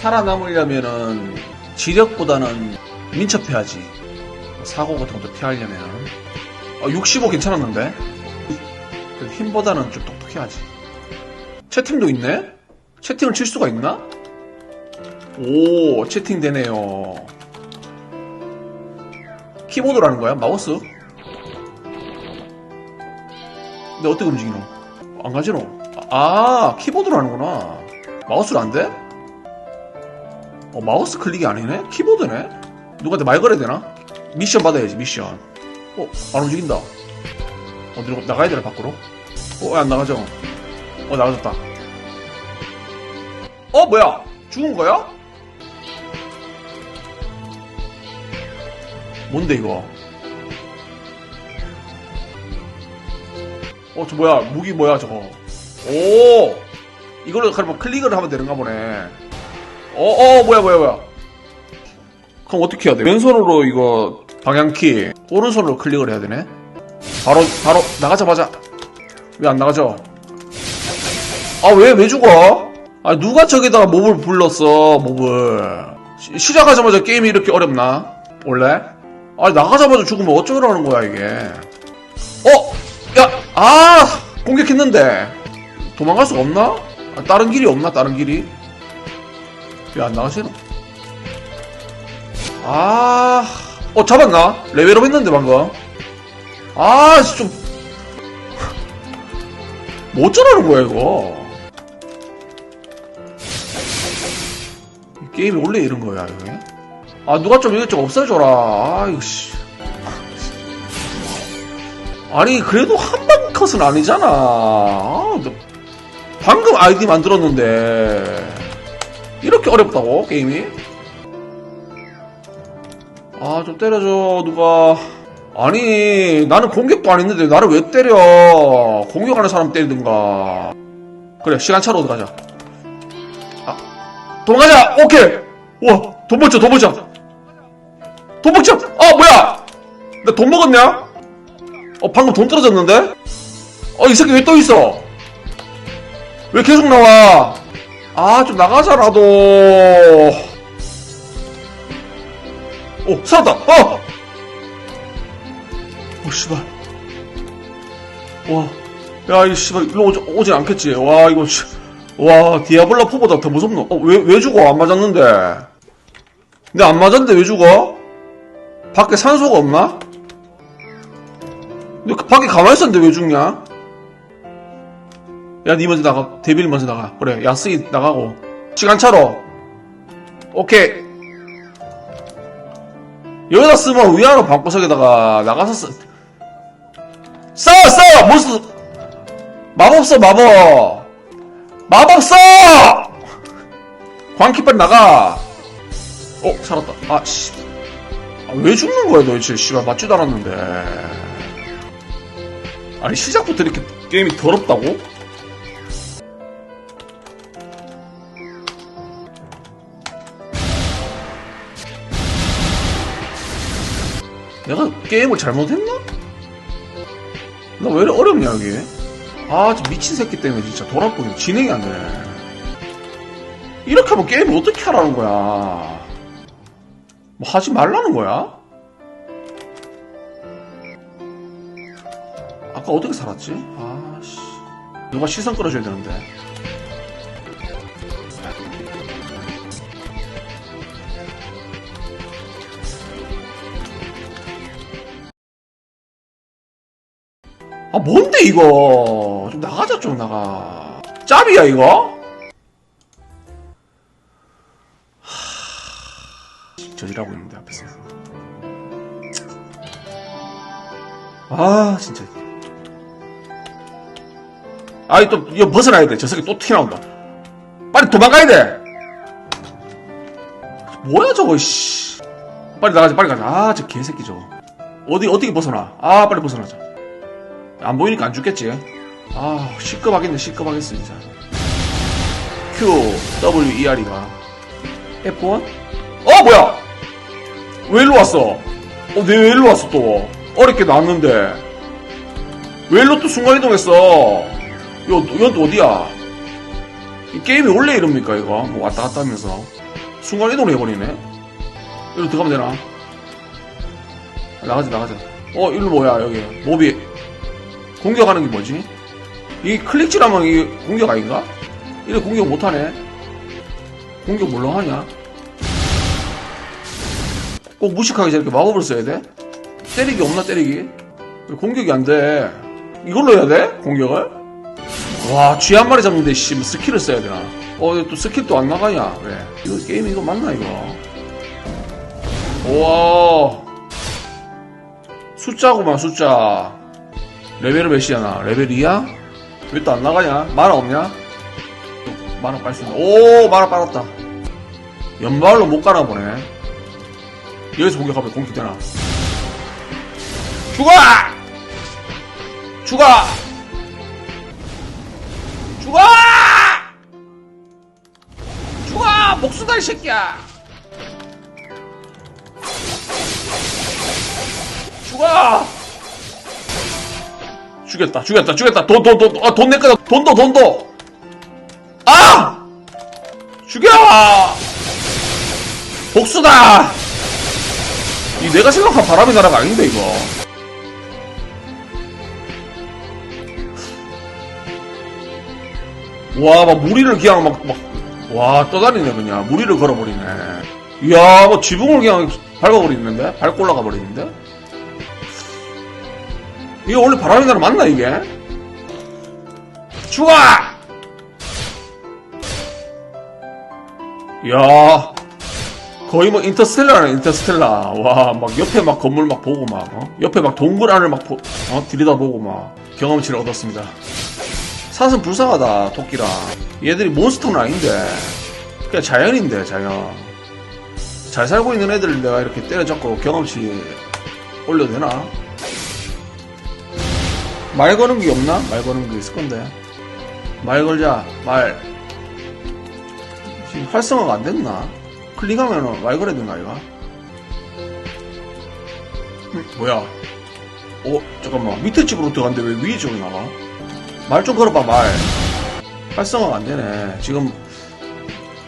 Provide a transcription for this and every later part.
살아남으려면은 지력보다는 민첩해야지. 사고 같은 것도 피하려면. 아, 65 괜찮았는데? 그래도 힘보다는 좀 똑똑해야지. 채팅도 있네? 채팅을 칠 수가 있나? 오, 채팅 되네요. 키보드라는 거야? 마우스? 근데 어떻게 움직이노? 안 가지노? 아, 키보드로 하는구나. 마우스로 안 돼? 어, 마우스 클릭이 아니네? 키보드네? 누구한테 말 걸어야 되나? 미션 받아야지, 미션. 어, 안 움직인다. 어디로, 나가야 되나, 밖으로? 어, 안 나가죠? 어, 나가졌다. 어, 뭐야? 죽은 거야? 뭔데, 이거? 어, 저 뭐야? 무기 뭐야, 저거? 오! 이걸로 그럼 클릭을 하면 되는가 보네. 어, 어, 뭐야, 뭐야, 뭐야. 그럼 어떻게 해야 돼? 왼손으로 이거 방향키, 오른손으로 클릭을 해야 되네? 바로, 바로, 나가자마자. 왜 안 나가죠? 아, 왜, 왜 죽어? 아, 누가 저기다가 몹을 불렀어, 몹을. 시, 시작하자마자 게임이 이렇게 어렵나? 원래? 아, 나가자마자 죽으면 어쩌라는 거야, 이게. 어! 야! 아! 공격했는데. 도망갈 수가 없나? 아, 다른 길이 없나? 다른 길이? 왜안 나가시나? 아, 어, 잡았나? 레벨업 했는데, 방금. 아, 씨, 좀. 뭐 어쩌라는 거야, 이거. 이 게임이 원래 이런 거야, 이게. 아, 누가 좀 이것 좀 없애줘라. 아, 이거, 씨. 아니, 그래도 한방 컷은 아니잖아. 아, 너 방금 아이디 만들었는데. 이렇게 어렵다고, 게임이? 아, 좀 때려줘, 누가. 아니, 나는 공격도 안 했는데 나를 왜 때려? 공격하는 사람 때리든가. 그래, 시간차로 가자. 아, 도망가자! 오케이! 우와, 돈 벌자, 돈 벌자! 돈 벌자! 아, 뭐야! 나 돈 먹었냐? 어, 방금 돈 떨어졌는데? 어, 이 새끼 왜 또 있어? 왜 계속 나와? 아, 좀 나가자라도. 오, 살았다! 어! 오, 씨발. 와. 야, 이 씨발, 일로 오지, 오진 않겠지. 와, 이거, 씨. 와, 디아블라 4보다 더 무섭노. 어, 왜, 왜 죽어? 안 맞았는데. 근데 안 맞았는데 왜 죽어? 밖에 산소가 없나? 근데 그 밖에 가만히 있었는데 왜 죽냐? 야, 니 먼저 나가. 데빌 먼저 나가. 그래, 야스이 나가고. 시간차로. 오케이. 여기다 쓰면 위아래 방구석에다가 나가서 쓰. 써! 써! 뭐 써! 마법 써, 마법! 마법 써! 광기 빨리 나가! 어, 살았다. 아, 씨. 아, 왜 죽는 거야, 도대체. 씨발, 맞지도 않았는데. 아니, 시작부터 이렇게 게임이 더럽다고? 내가 게임을 잘못했나? 나 왜 이렇게 어렵냐, 여기? 아, 저 미친 새끼 때문에 진짜 돌아보니 진행이 안 되네. 이렇게 하면 게임을 어떻게 하라는 거야? 뭐 하지 말라는 거야? 아까 어떻게 살았지? 아, 씨. 누가 시선 끌어줘야 되는데. 아, 뭔데, 이거? 좀 나가자, 좀 나가. 짭이야, 이거? 하... 저지라고 있는데, 앞에서. 아, 진짜. 아이, 또, 이거 벗어나야 돼. 저 새끼 또 튀어나온다. 빨리 도망가야 돼! 뭐야, 저거, 씨. 빨리 나가자, 빨리 가자. 아, 저 개새끼 저거. 어디, 어떻게 벗어나? 아, 빨리 벗어나자. 안 보이니까 안 죽겠지? 아, 시끄하겠네, 시끄하겠어, 진짜. Q, W, E, R이가. F1? 어, 뭐야! 왜 일로 왔어? 어, 내 왜 일로 왔어, 또? 어렵게 나왔는데. 왜 일로 또 순간이동했어? 요, 이건 또 어디야? 이 게임이 원래 이럽니까, 이거? 뭐 왔다 갔다 하면서. 순간 이동을 해버리네? 이리로 들어가면 되나? 나가자, 나가자. 어, 일로 뭐야, 여기. 몹이. 공격하는 게 뭐지? 이 클릭질하면 이게 공격 아닌가? 이래 공격 못하네. 공격 뭘로 하냐? 꼭 무식하게 저렇게 마법을 써야 돼? 때리기 없나, 때리기? 공격이 안 돼. 이걸로 해야 돼? 공격을? 와, 쥐 한 마리 잡는데, 씨, 뭐 스킬을 써야 되나? 어, 또 스킬 또안 나가냐? 왜? 이거 게임 이거 맞나, 이거? 우와. 숫자구만, 숫자. 레벨은 몇이야, 레벨 2야? 왜 또 안 나가냐? 만화 없냐? 만화 빨수 있나? 오, 만화 빨았다. 연발로 못 가나 보네. 여기서 공격하면 공격 되나? 죽어! 죽어! 죽어! 죽어! 목수다, 이 새끼야! 죽어! 죽였다, 죽였다, 죽였다. 돈, 돈, 돈, 아, 돈 내꺼다. 돈도, 돈도! 아! 죽여! 복수다! 이 내가 생각한 바람의 나라가 아닌데, 이거. 와, 막 무리를 그냥 막, 막, 와, 떠다니네, 그냥. 무리를 걸어버리네. 이야, 뭐 지붕을 그냥 밟아버리는데? 밟고 올라가 버리는데? 이게 원래 바람의 나라 맞나, 이게? 죽어! 이야, 거의 뭐 인터스텔라네, 인터스텔라. 와, 막 옆에 막 건물 막 보고 막, 어? 옆에 막 동굴 안을 막 보, 어? 들여다보고 막 경험치를 얻었습니다. 사슴 불쌍하다, 토끼랑. 얘들이 몬스터는 아닌데. 그냥 자연인데, 자연. 잘 살고 있는 애들 내가 이렇게 때려잡고 경험치 올려도 되나? 말 거는 게 없나? 말 거는 게 있을 건데. 말 걸자, 말. 지금 활성화가 안 됐나? 클릭하면은 말 걸어야 되나, 이거? 음, 뭐야? 어, 잠깐만. 밑에 집으로 들어갔는데 왜 위에 쪽이 나와? 말좀 걸어봐, 말. 활성화가 안 되네. 지금,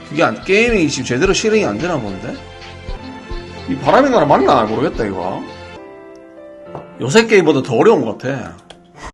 그게 안, 게임이 지금 제대로 실행이 안 되나 본데? 이 바람의 나라 맞나? 모르겠다, 이거. 요새 게임보다 더 어려운 것 같아.